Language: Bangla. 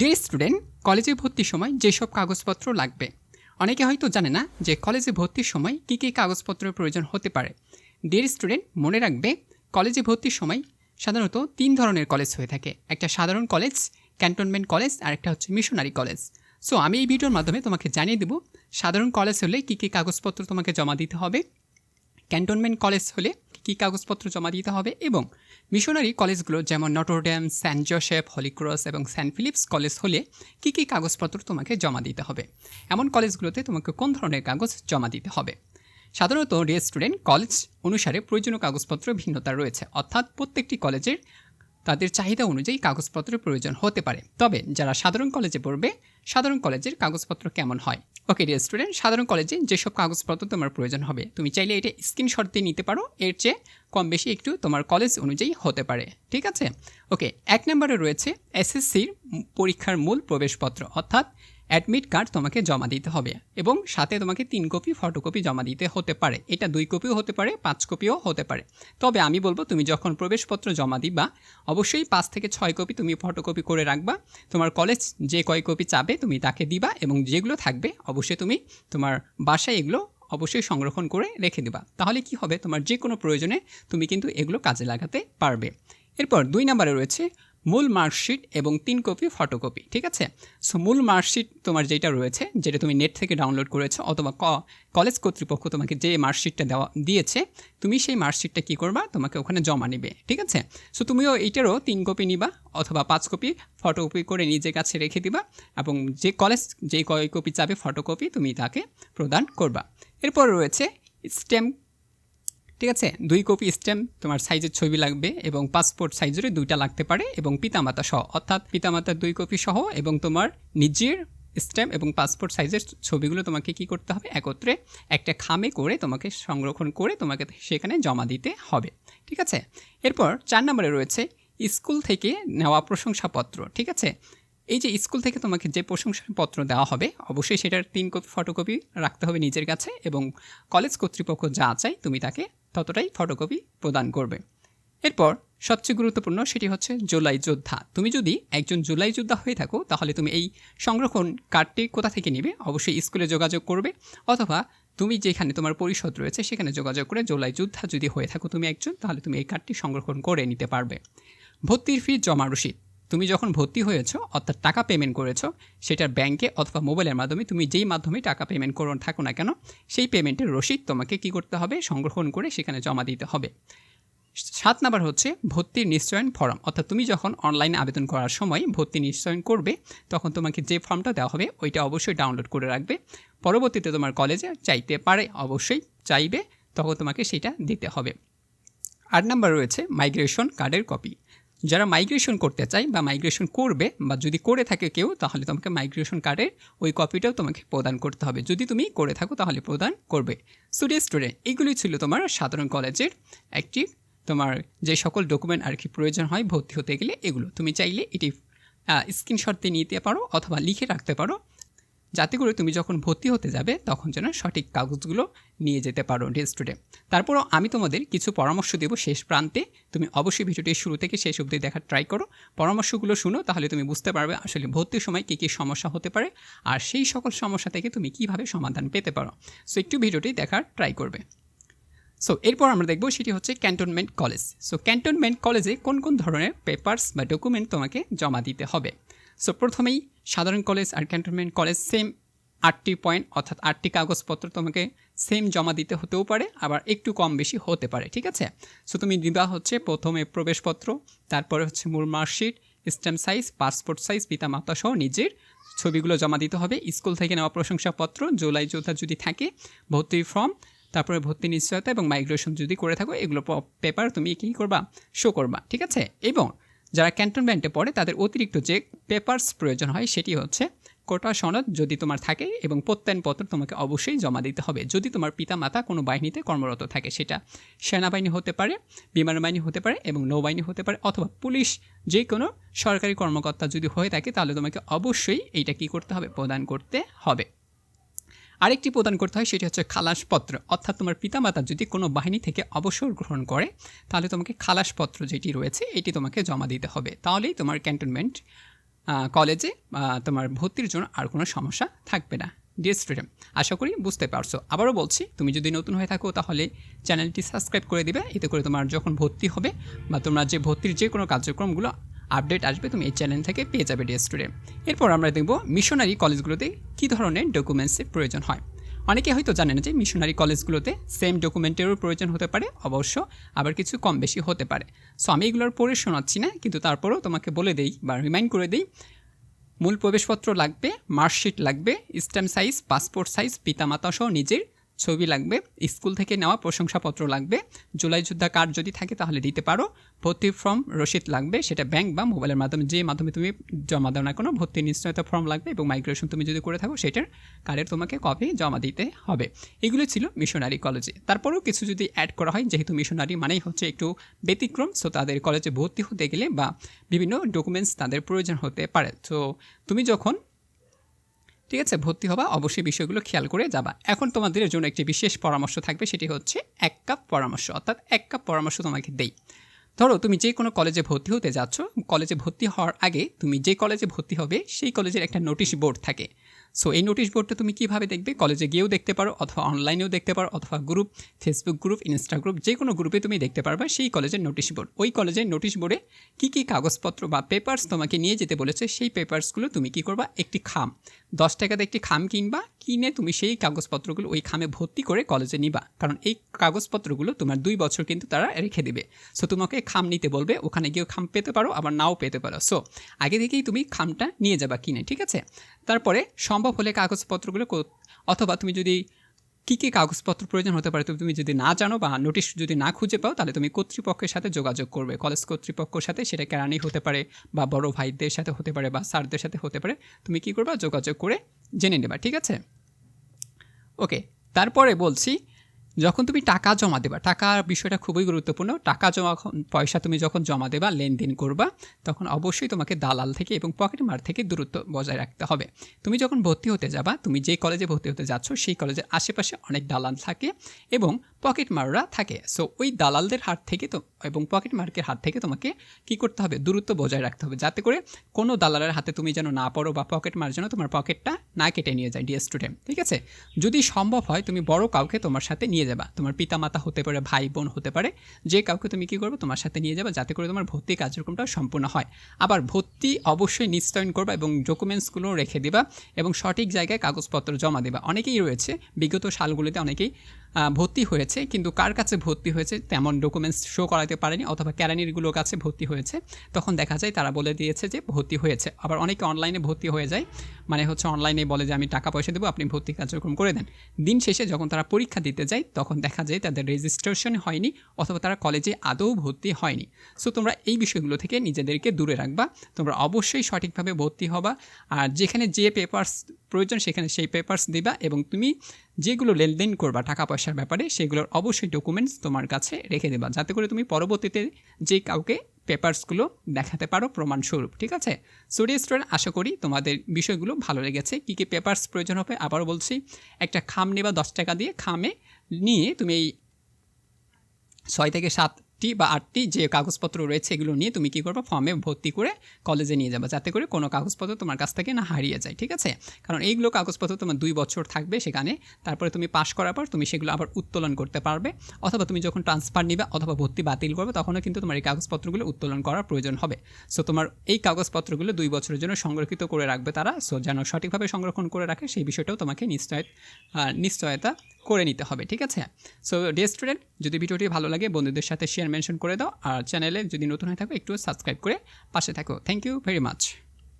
ডিয়ার স্টুডেন্ট কলেজে ভর্তির সময় যেসব কাগজপত্র লাগবে? অনেকে হয়তো জানে না যে কলেজে ভর্তির সময় কী কী কাগজপত্রের প্রয়োজন হতে পারে। ডিয়ার স্টুডেন্ট মনে রাখবে কলেজে ভর্তির সময় সাধারণত তিন ধরনের কলেজ হয়ে থাকে। একটা সাধারণ কলেজ ক্যান্টনমেন্ট কলেজ আর একটা হচ্ছে মিশনারি কলেজ সো আমি এই ভিডিওর মাধ্যমে তোমাকে জানিয়ে দেবো, সাধারণ কলেজ হলে কী কী কাগজপত্র তোমাকে জমা দিতে হবে। ক্যান্টনমেন্ট কলেজ হলে কি কাগজপত্র জমা দিতে হবে এবং মিশনারি কলেজগুলো যেমন Notre Dame Saint Joseph Holy Cross এবং স্যান্ট ফিলিপস কলেজ হলে কি কি কাগজপত্র তোমাকে জমা দিতে হবে? এমন কলেজগুলোতে তোমাকে কোন ধরনের কাগজ জমা দিতে হবে? সাধারণত রে স্টুডেন্ট কলেজ অনুসারে প্রয়োজনীয় কাগজপত্র ভিন্নতা রয়েছে। অর্থাৎ প্রত্যেকটি কলেজের তাদের চাহিদা অনুযায়ী কাগজপত্রের প্রয়োজন হতে পারে। তবে যারা সাধারণ কলেজে পড়বে, সাধারণ কলেজের কাগজপত্র কেমন হয়? ওকে ডিয়ার স্টুডেন্ট সাধারণ কলেজে যেসব কাগজপত্র তোমার প্রয়োজন হবে, তুমি চাইলে এটা স্ক্রিনশট দিয়ে নিতে পারো। এর চেয়ে কম বেশি একটু তোমার কলেজ অনুযায়ী হতে পারে। ঠিক আছে? ওকে, এক নম্বরে রয়েছে এসএসসির পরীক্ষার মূল প্রবেশপত্র, অর্থাৎ অ্যাডমিট কার্ড তোমাকে জমা দিতে হবে এবং সাথে তোমাকে তিন কপি ফটোকপি জমা দিতে হতে পারে। এটা দুই কপিও হতে পারে, পাঁচ কপিও হতে পারে। তবে আমি বলব, তুমি যখন প্রবেশপত্র জমা দিবা, অবশ্যই পাঁচ থেকে ছয় কপি তুমি ফটোকপি করে রাখবা। তোমার কলেজ যে কয় কপি চাবে, তুমি তাকে দিবা এবং যেগুলো থাকবে, অবশ্যই তুমি তোমার বাসায় এগুলো অবশ্যই সংরক্ষণ করে রেখে দেবা। তাহলে কি হবে? তোমার যে কোনো প্রয়োজনে তুমি কিন্তু এগুলো কাজে লাগাতে পারবে। এরপর দুই নম্বরে রয়েছে মূল মার্কশিট এবং তিন কপি ফটোকপি, ঠিক আছে? সো মূল মার্কশিট তোমার যেটা রয়েছে, যেটা তুমি নেট থেকে ডাউনলোড করেছ অথবা ক কলেজ কর্তৃপক্ষ তোমাকে যে মার্কশিটটা দেওয়া, দিয়েছে, তুমি সেই মার্কশিটটা কী করবা? তোমাকে ওখানে জমা নিবে, ঠিক আছে? সো তুমিও এইটারও তিন কপি নিবা অথবা পাঁচ কপি ফটোকপি করে নিজের কাছে রেখে দিবা এবং যে কলেজ যে কয় কপি চাবে ফটোকপি তুমি তাকে প্রদান করবা। এরপর রয়েছে স্ট্যাম্প ঠিক আছে? দুই কপি স্ট্যাম্প তোমার সাইজের ছবি লাগবে এবং পাসপোর্ট সাইজেরও দুইটা লাগতে পারে এবং পিতামাতা সহ। অর্থাৎ পিতামাতার দুই কপি সহ এবং তোমার নিজের স্ট্যাম্প এবং পাসপোর্ট সাইজের ছবিগুলো তোমাকে কি করতে হবে? একত্রে একটা খামে করে তোমাকে সংরক্ষণ করে তোমাকে সেখানে জমা দিতে হবে। ঠিক আছে? এরপর চার নম্বরে রয়েছে স্কুল থেকে নেওয়া প্রশংসাপত্র। ঠিক আছে? এই যে স্কুল থেকে তোমাকে যে প্রশংসাপত্র দেওয়া হবে, অবশ্যই সেটার তিন কপি, ফটোকপি রাখতে হবে নিজের কাছে এবং কলেজ কর্তৃপক্ষ যা চাই তুমি তাকে ততটাই ফটোকপি প্রদান করবে। এরপর সবচেয়ে গুরুত্বপূর্ণ সেটি হচ্ছে জুলাই যোদ্ধা। তুমি যদি একজন জুলাই যোদ্ধা হয়ে থাকো, তাহলে তুমি এই সংরক্ষণ কার্ডটি কোথা থেকে নিবে? অবশ্যই স্কুলে যোগাযোগ করবে, অথবা তুমি যেখানে তোমার পরিষদ রয়েছে, সেখানে যোগাযোগ করে জুলাই যোদ্ধা যদি হয়ে থাকো তুমি একজন, তাহলে তুমি এই কার্ডটি সংরক্ষণ করে নিতে পারবে। ভর্তির ফি জমা রসিদ। তুমি যখন ভর্তি হয়েছো, অর্থাৎ টাকা পেমেন্ট করেছ, সেটার ব্যাংকে অথবা মোবাইলের মাধ্যমে তুমি যেই মাধ্যমে টাকা পেমেন্ট করো থাকো না কেন, সেই পেমেন্টের রসিদ তোমাকে কি করতে হবে? সংগ্রহণ করে সেখানে জমা দিতে হবে। সাত নাম্বার হচ্ছে ভর্তির নিশ্চয়ন ফর্ম অর্থাৎ তুমি যখন অনলাইনে আবেদন করার সময় ভর্তি নিশ্চয়ন করবে, তখন তোমাকে যে ফর্মটা দেওয়া হবে, ওইটা অবশ্যই ডাউনলোড করে রাখবে। পরবর্তীতে তোমার কলেজে চাইতে পারে, অবশ্যই চাইবে, তখন তোমাকে সেটা দিতে হবে। আট নাম্বার রয়েছে মাইগ্রেশন কার্ডের কপি যারা মাইগ্রেশন করতে চায় বা মাইগ্রেশন করবে বা যদি করে থাকে কেউ, তাহলে তোমাকে মাইগ্রেশন কার্ডের ওই কপিটাও তোমাকে প্রদান করতে হবে। যদি তুমি করে থাকো, তাহলে প্রদান করবে। স্টুডেন্ট স্টুডেন্ট এইগুলি ছিল তোমার সাধারণ কলেজের একটি তোমার যে সকল ডকুমেন্ট আর কি প্রয়োজন হয় ভর্তি হতে গেলে এগুলো। তুমি চাইলে এটি স্ক্রিনশট দিয়ে নিতে পারো অথবা লিখে রাখতে পারো। যাতে করে তুমি যখন ভর্তি হতে যাবে, তখন যেন সঠিক কাগজগুলো নিয়ে যেতে পারো স্টুডেন্ট তারপরও আমি তোমাদের কিছু পরামর্শ দেব শেষ প্রান্তে। তুমি অবশ্যই ভিডিওটি শুরু থেকে শেষ অবধি দেখার ট্রাই করো। পরামর্শগুলো শুনো, তাহলে তুমি বুঝতে পারবে আসলে ভর্তির সময় কী কী সমস্যা হতে পারে আর সেই সকল সমস্যা থেকে তুমি কীভাবে সমাধান পেতে পারো। সো একটু ভিডিওটি দেখার ট্রাই করবে। সো এরপর আমরা দেখব সেটি হচ্ছে ক্যান্টনমেন্ট কলেজ সো ক্যান্টনমেন্ট কলেজে কোন কোন ধরনের পেপার্স বা ডকুমেন্ট তোমাকে জমা দিতে হবে? সো প্রথমেই সাধারণ কলেজ আর ক্যান্টনমেন্ট কলেজ সেম আটটি পয়েন্ট অর্থাৎ আটটি কাগজপত্র তোমাকে সেম জমা দিতে হতেও পারে, আবার একটু কম বেশি হতে পারে, ঠিক আছে? সো তুমি দিবা হচ্ছে প্রথমে প্রবেশপত্র, তারপরে হচ্ছে মূল marksheet stamp size passport size পিতা মাতা সহ নিজের ছবিগুলো জমা দিতে হবে। স্কুল থেকে নেওয়া প্রশংসাপত্র, জুলাই যোদ্ধা যদি থাকে ভর্তির ফর্ম তারপরে ভর্তি নিশ্চয়তা এবং মাইগ্রেশন যদি করে থাকো, এগুলো পেপার তুমি কী করবা? শো করবা, ঠিক আছে? এবং যারা ক্যান্টনমেন্টে পড়ে, তাদের অতিরিক্ত যে পেপার্স প্রয়োজন হয়, সেটি হচ্ছে কোটা সনদ যদি তোমার থাকে এবং প্রত্যয়নপত্র তোমাকে অবশ্যই জমা দিতে হবে। যদি তোমার পিতা মাতা কোনো বাহিনীতে কর্মরত থাকে, সেটা সেনাবাহিনী হতে পারে বিমান বাহিনী হতে পারে এবং নৌবাহিনী হতে পারে অথবা পুলিশ যে কোনো সরকারি কর্মকর্তা যদি হয়ে থাকে, তাহলে তোমাকে অবশ্যই এইটা কী করতে হবে? প্রদান করতে হবে। আরেকটি প্রদান করতে হয়, সেটি হচ্ছে খালাসপত্র। অর্থাৎ তোমার পিতামাতা যদি কোনো বাহিনী থেকে অবসর গ্রহণ করে, তাহলে তোমাকে খালাসপত্র যেটি রয়েছে, এটি তোমাকে জমা দিতে হবে। তাহলেই তোমার ক্যান্টনমেন্ট কলেজে তোমার ভর্তির জন্য আর কোনো সমস্যা থাকবে না। ডিয়ার স্টুডেন্ট আশা করি বুঝতে পারছ। আবারও বলছি, তুমি যদি নতুন হয়ে থাকো, তাহলে চ্যানেলটি সাবস্ক্রাইব করে দিবে। এতে করে তোমার যখন ভর্তি হবে বা তোমরা যে ভর্তির যে কোনো কার্যক্রমগুলো আপডেট আসবে তুমি এই চ্যানেল থেকে পেয়ে যাবে ডিয়ার স্টুডেন্ট এরপর আমরা দেখব মিশনারি কলেজগুলোতে কী ধরনের ডকুমেন্টসের প্রয়োজন হয়। অনেকে হয়তো জানে না যে মিশনারি কলেজগুলোতে সেম ডকুমেন্টেরও প্রয়োজন হতে পারে, অবশ্য আবার কিছু কম বেশি হতে পারে। সো আমি এগুলোর পড়ে শোনাচ্ছি না, কিন্তু তারপরেও তোমাকে বলে দেই বা রিমাইন্ড করে দিই, মূল প্রবেশপত্র লাগবে মার্কশিট লাগবে স্ট্যাম্প সাইজ পাসপোর্ট সাইজ পিতামাতা সহ নিজের ছবি লাগবে, স্কুল থেকে নেওয়া প্রশংসাপত্র লাগবে, জুলাই যোদ্ধা কার্ড যদি থাকে তাহলে দিতে পারো, ভর্তি ফর্ম রসিদ লাগবে, সেটা ব্যাংক বা মোবাইলের মাধ্যমে, যে মাধ্যমে তুমি জমা দাও না কোনো, ভর্তি নিশ্চয়তা ফর্ম লাগবে এবং মাইগ্রেশন তুমি যদি করে থাকো, সেটার কার্ডের তোমাকে কপি জমা দিতে হবে। এগুলো ছিল মিশনারি কলেজে। তারপরেও কিছু যদি অ্যাড করা হয়, যেহেতু মিশনারি মানেই হচ্ছে একটু ব্যতিক্রম সো তাদের কলেজে ভর্তি হতে গেলে বা বিভিন্ন ডকুমেন্টস তাদের প্রয়োজন হতে পারে। তো তুমি যখন ঠিক আছে, ভর্তি হবা, অবশ্যই বিষয়গুলো খেয়াল করে যাবা। এখন তোমাদের জন্য একটি বিশেষ পরামর্শ থাকবে, সেটি হচ্ছে এক কাপ পরামর্শ, অর্থাৎ এক কাপ পরামর্শ তোমাকে দেই। ধরো, তুমি যে কোনো কলেজে ভর্তি হতে যাচ্ছ, কলেজে ভর্তি হওয়ার আগে তুমি যে কলেজে ভর্তি হবে, সেই কলেজের একটা নোটিশ বোর্ড থাকে। সো এই নোটিশ বোর্ডটা তুমি কীভাবে দেখবে? কলেজে গিয়েও দেখতে পারো, অথবা অনলাইনেও দেখতে পারো, অথবা group Facebook group insta group, যে কোনো গ্রুপে তুমি দেখতে পারবে সেই কলেজের নোটিশ বোর্ড। ওই কলেজের নোটিশ বোর্ডে কী কী কাগজপত্র বা পেপার্স তোমাকে নিয়ে যেতে বলেছে, সেই পেপার্সগুলো তুমি কী করবা? একটি খাম। দশ টাকাতে একটি খাম কিনবা, কিনে তুমি সেই কাগজপত্রগুলো ওই খামে ভর্তি করে কলেজে নিবা। কারণ এই কাগজপত্রগুলো তোমার দুই বছর কিন্তু তারা রেখে দেবে। সো তোমাকে খাম নিতে বলবে, ওখানে গিয়েও খাম পেতে পারো, আবার নাও পেতে পারো। সো আগে থেকেই তুমি খামটা নিয়ে যাবা কিনে, ঠিক আছে? তারপরে সম্ভব হলে কাগজপত্রগুলো অথবা তুমি যদি কী কী কাগজপত্র প্রয়োজন হতে পারে? তুমি যদি না জানো বা নোটিশ যদি না খুঁজে পাও, তাহলে তুমি কর্তৃপক্ষের সাথে যোগাযোগ করবে। কলেজ কর্তৃপক্ষের সাথে সেটা কেরানি হতে পারে বা বড় ভাইদের সাথে হতে পারে বা স্যারদের সাথে হতে পারে। তুমি কী করবা? যোগাযোগ করে জেনে নেবা, ঠিক আছে? ওকে তারপরে বলছি যখন তুমি টাকা জমা দেবা টাকার বিষয়টা খুবই গুরুত্বপূর্ণ, টাকা জমা পয়সা তুমি যখন জমা দেবা, লেনদেন করবা, তখন অবশ্যই তোমাকে দালাল থেকে এবং পকেট মার থেকে দূরত্ব বজায় রাখতে হবে। তুমি যখন ভর্তি হতে যাবা, তুমি যে কলেজে ভর্তি হতে যাচ্ছ, সেই কলেজের আশেপাশে অনেক দালাল থাকে এবং পকেট মাররা থাকে। সো ওই দালালদের হাত থেকে তো এবং পকেট মার্কের হাত থেকে তোমাকে কি করতে হবে? দূরত্ব বজায় রাখতে হবে। যাতে করে কোনো দালালের হাতে তুমি যেন না পড়ো বা পকেট মার যেন তোমার পকেটটা না কেটে নিয়ে যায় ডিএস স্টুডেন্ট ঠিক আছে? যদি সম্ভব হয়, তুমি বড় কাউকে তোমার সাথে নিয়ে যাবা। তোমার পিতামাতা হতে পারে ভাই বোন হতে পারে, যে কাউকে তুমি কী করবে, তোমার সাথে নিয়ে যাবা, যাতে করে তোমার ভর্তি কার্যক্রমটা সম্পূর্ণ হয়। আবার ভর্তি অবশ্যই নিশ্চয়ন করবা এবং ডকুমেন্টসগুলো রেখে দিবা এবং সঠিক জায়গায় কাগজপত্র জমা দেবা। অনেকেই রয়েছে, বিগত সালগুলিতে অনেকেই ভর্তি হয়েছে। কিন্তু কার কাছে ভর্তি হয়েছে তেমন ডকুমেন্টস শো করাতে পারেনি, অথবা ক্যারানিরগুলোর কাছে ভর্তি হয়েছে। তখন দেখা যায় তারা বলে দিয়েছে যে ভর্তি হয়েছে। আবার অনেকে অনলাইনে ভর্তি হয়ে যায় মানে হচ্ছে অনলাইনে বলে যে আমি টাকা পয়সা দেবো, আপনি ভর্তি কার্যক্রম করে দেন। দিন শেষে যখন তারা পরীক্ষা দিতে যায়, তখন দেখা যায় তাদের রেজিস্ট্রেশন হয়নি, অথবা তারা কলেজে আদৌ ভর্তি হয়নি। সো তোমরা এই বিষয়গুলো থেকে নিজেদেরকে দূরে রাখবা, তোমরা অবশ্যই সঠিকভাবে ভর্তি হবা, আর যেখানে যে পেপার্স প্রয়োজন, সেখানে সেই পেপার্স দিবা, এবং তুমি যেগুলো লেনদেন করবা টাকা পয়সার ব্যাপারে, সেগুলোর অবশ্যই ডকুমেন্টস তোমার কাছে রেখে দেবা। যাতে করে তুমি পরবর্তীতে যে কাউকে পেপার্সগুলো দেখাতে পারো প্রমাণস্বরূপ, ঠিক আছে? সরি স্টুডেন্ট আশা করি তোমাদের বিষয়গুলো ভালো লেগেছে। কী কী পেপার্স প্রয়োজন হবে আবার বলছি। একটা খাম নেবা দশ টাকা দিয়ে। খামে নিয়ে তুমি এই ছয় থেকে সাতটি বা আটটি যে কাগজপত্র রয়েছে এগুলো নিয়ে তুমি কী করবে? ফর্মে ভর্তি করে কলেজে নিয়ে যাবে, যাতে করে কোনো কাগজপত্র তোমার কাছ থেকে না হারিয়ে যায়, ঠিক আছে? কারণ এইগুলো কাগজপত্র তোমার দুই বছর থাকবে সেখানে, তারপরে তুমি পাশ করার পর তুমি সেগুলো আবার উত্তোলন করতে পারবে, অথবা তুমি যখন ট্রান্সফার নিবে অথবা ভর্তি বাতিল করবে, তখনও কিন্তু তোমার এই কাগজপত্রগুলো উত্তোলন করার প্রয়োজন হবে। সো তোমার এই কাগজপত্রগুলো দুই বছরের জন্য সংরক্ষিত করে রাখবে তারা সো যেন সঠিকভাবে সংরক্ষণ করে রাখে, সেই বিষয়টাও তোমাকে নিশ্চয় নিশ্চয়তা করে নিতে হবে, ঠিক আছে? সো ডিয়ার স্টুডেন্ট যদি ভিডিওটি ভালো লাগে, বন্ধুদের সাথে শেয়ার মেনশন করে দাও, আর চ্যানেলে যদি নতুন হয়ে থাকো, একটু সাবস্ক্রাইব করে পাশে থাকো। Thank you very much